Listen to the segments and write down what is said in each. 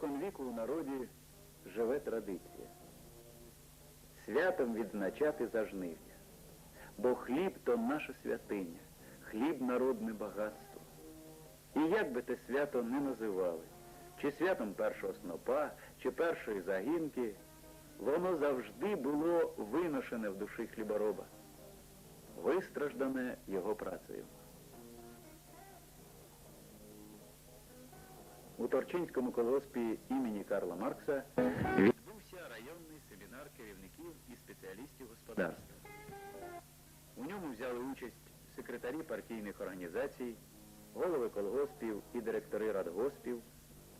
споконвіку у народі живе традиція. Святом відзначати зажнив'я. Бо хліб то наша святиня, хліб народне багатство. І як би те свято не називали, чи святом першого снопа, чи першої загінки, воно завжди було виношене в душі хлібороба, вистраждане його працею. У Торчинському колгоспі імені Карла Маркса відбувся районний семінар керівників і спеціалістів господарства. У ньому взяли участь секретарі партійних організацій, голови колгоспів і директори радгоспів,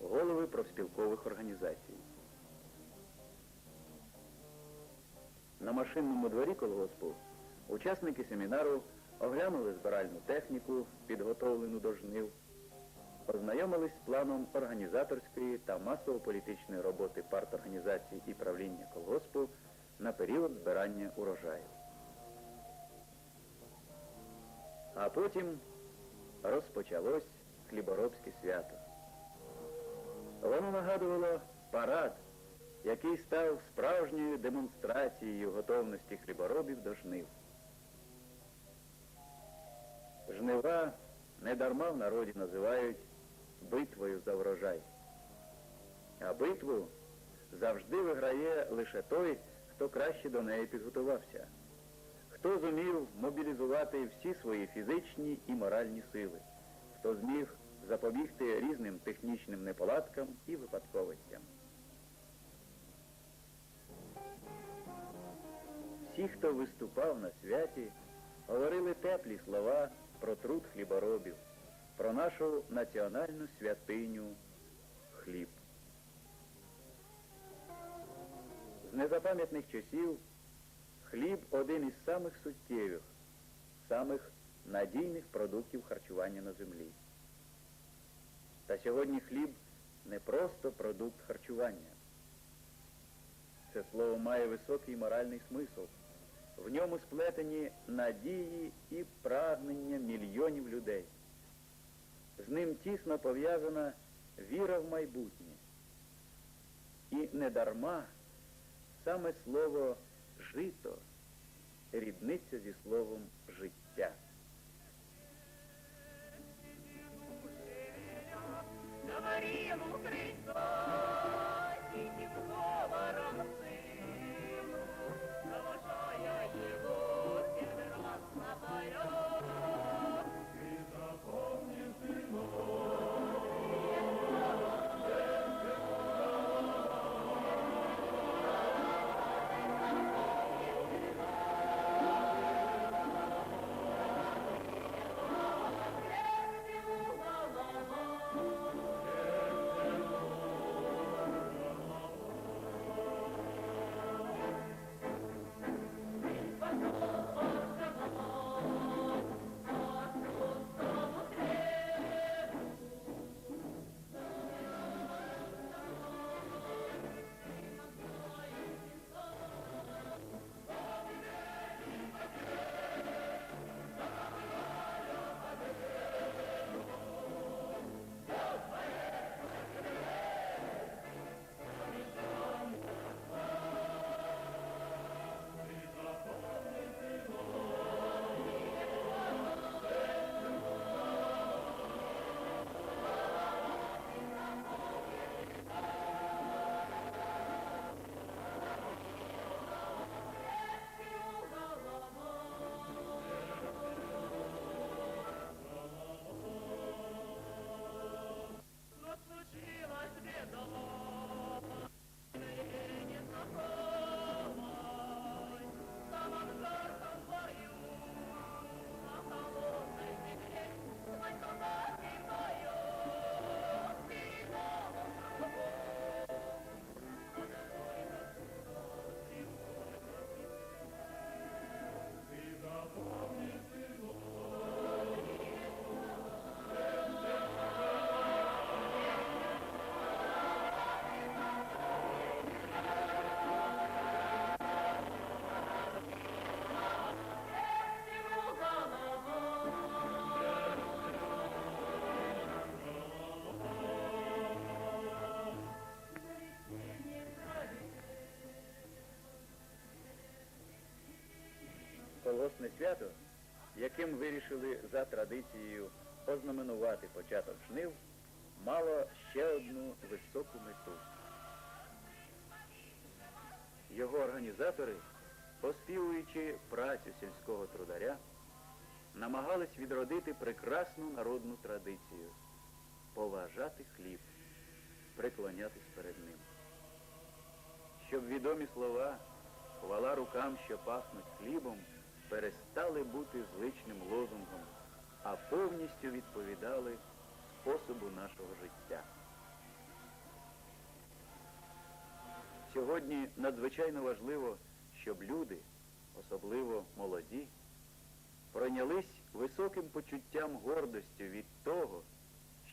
голови профспілкових організацій. На машинному дворі колгоспу учасники семінару оглянули збиральну техніку, підготовлену до жнив, ознайомились з планом організаторської та масово-політичної роботи парторганізацій і правління колгоспу на період збирання урожаю. А потім розпочалось хліборобське свято. Воно нагадувало парад, який став справжньою демонстрацією готовності хліборобів до жнив. Жнива недарма в народі називають битвою за врожай. А битву завжди виграє лише той, хто краще до неї підготувався, хто зумів мобілізувати всі свої фізичні і моральні сили, хто зміг запобігти різним технічним неполадкам і випадковостям. Всі, хто виступав на святі, говорили теплі слова про труд хліборобів, про нашу національну святиню хліб. З незапам'ятних часів хліб один із самих суттєвих, самих надійних продуктів харчування на землі. Та сьогодні хліб не просто продукт харчування. Це слово має високий моральний смисл. В ньому сплетені надії і прагнення мільйонів людей. З ним тісно пов'язана віра в майбутнє. І недарма саме слово жито рідниться зі словом життя. Говорил у свято, яким вирішили за традицією ознаменувати початок жнив, мало ще одну високу мету. Його організатори, оспівуючи працю сільського трударя, намагались відродити прекрасну народну традицію поважати хліб, преклонятись перед ним. Щоб відомі слова хвала рукам, що пахнуть хлібом, перестали бути звичним лозунгом, а повністю відповідали способу нашого життя. Сьогодні надзвичайно важливо, щоб люди, особливо молоді, пройнялись високим почуттям гордості від того,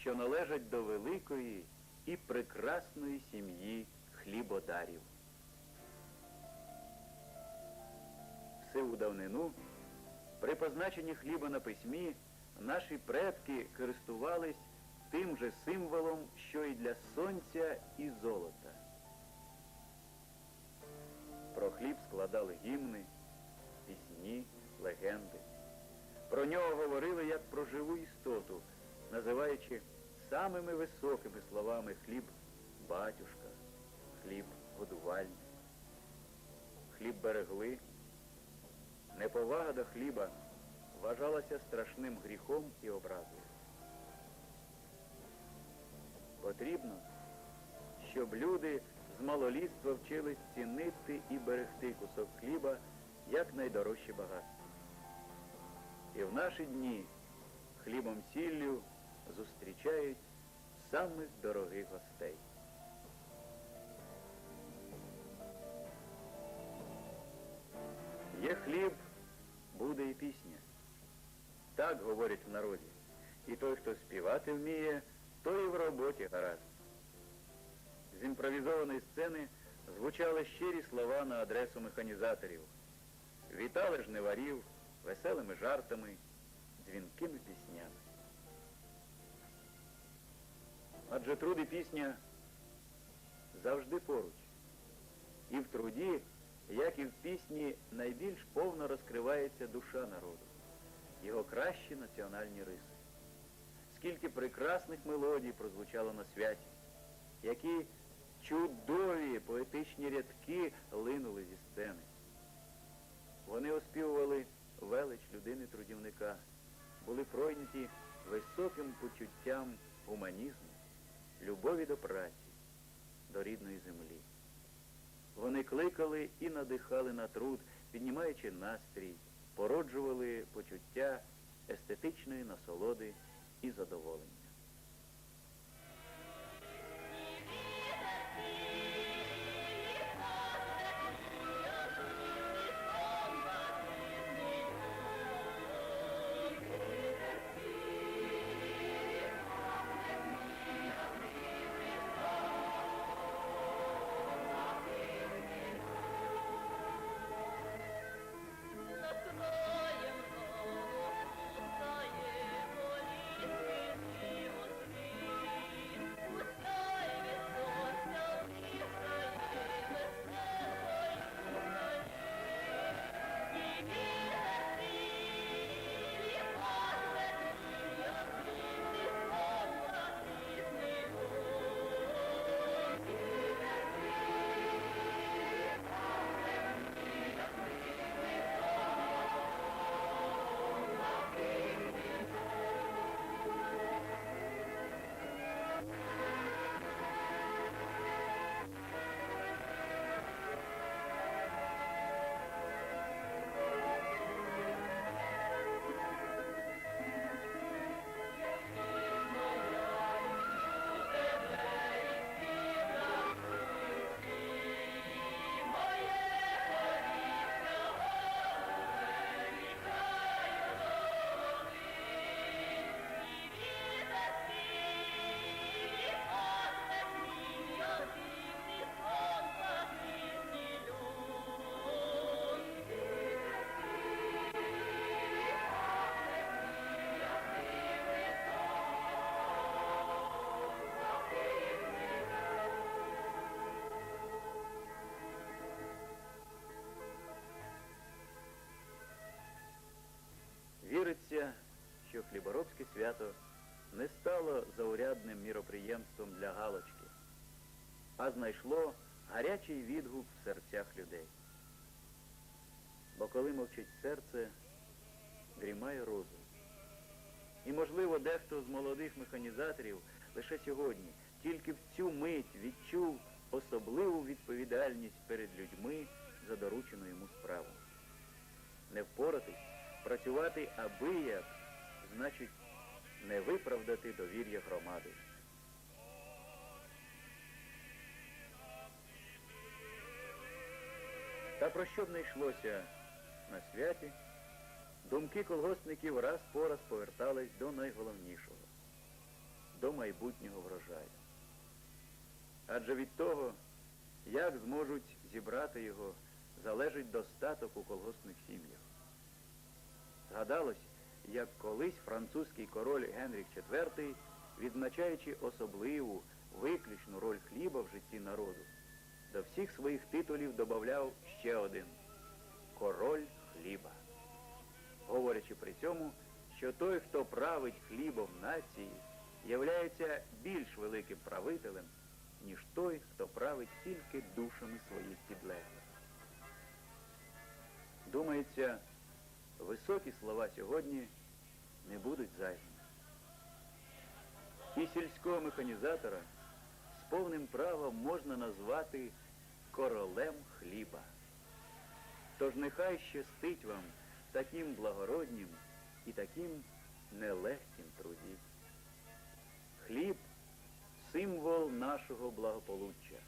що належать до великої і прекрасної сім'ї хлібодарів. Сиву давнину при позначенні хліба на письмі наші предки користувались тим же символом, що і для сонця і золота. Про хліб складали гімни, пісні, легенди. Про нього говорили як про живу істоту, називаючи самими високими словами хліб батюшка, хліб годувальник. Хліб берегли. Неповага до хліба вважалася страшним гріхом і образою. Потрібно, щоб люди з малолітства вчились цінити і берегти кусок хліба як найдорожче багатство. І в наші дні хлібом сіллю зустрічають самих дорогих гостей. Є хліб, буде і пісня. Так говорять в народі. І той, хто співати вміє, той і в роботі гаразд. З імпровізованої сцени звучали щирі слова на адресу механізаторів. Вітали жниварів веселими жартами, дзвінкими піснями. Адже труд і пісня завжди поруч. І в труді, як і в пісні, найбільш повно розкривається душа народу, його кращі національні риси. Скільки прекрасних мелодій прозвучало на святі, які чудові поетичні рядки линули зі сцени. Вони оспівували велич людини трудівника, були пройняті високим почуттям гуманізму, любові до праці, до рідної землі. Вони кликали і надихали на труд, піднімаючи настрій, породжували почуття естетичної насолоди і задоволення. Боровське свято не стало заурядним міроприємством для галочки, а знайшло гарячий відгук в серцях людей. Бо коли мовчить серце, дрімає розум. І, можливо, дехто з молодих механізаторів лише сьогодні, тільки в цю мить відчув особливу відповідальність перед людьми за доручену йому справу. Не впоратись, працювати абияк, значить не виправдати довір'я громади. Та про що б не йшлося на святі, думки колгоспників раз по раз повертались до найголовнішого, до майбутнього врожаю. Адже від того, як зможуть зібрати його, залежить достаток у колгоспних сім'ях. Згадалось, як колись французький король Генріх IV, відзначаючи особливу, виключну роль хліба в житті народу, до всіх своїх титулів додавав ще один король хліба, говорячи при цьому, що той, хто править хлібом нації, являється більш великим правителем, ніж той, хто править тільки душами своїх підлеглих. Думається, високі слова сьогодні не будуть зайвими. І сільського механізатора з повним правом можна назвати королем хліба. Тож нехай щастить вам таким благороднім і таким нелегким труді. Хліб символ нашого благополуччя.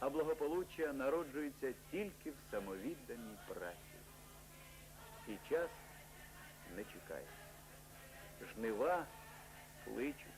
А благополуччя народжується тільки в самовідданій праці. І час не чекає. Жнива кличуть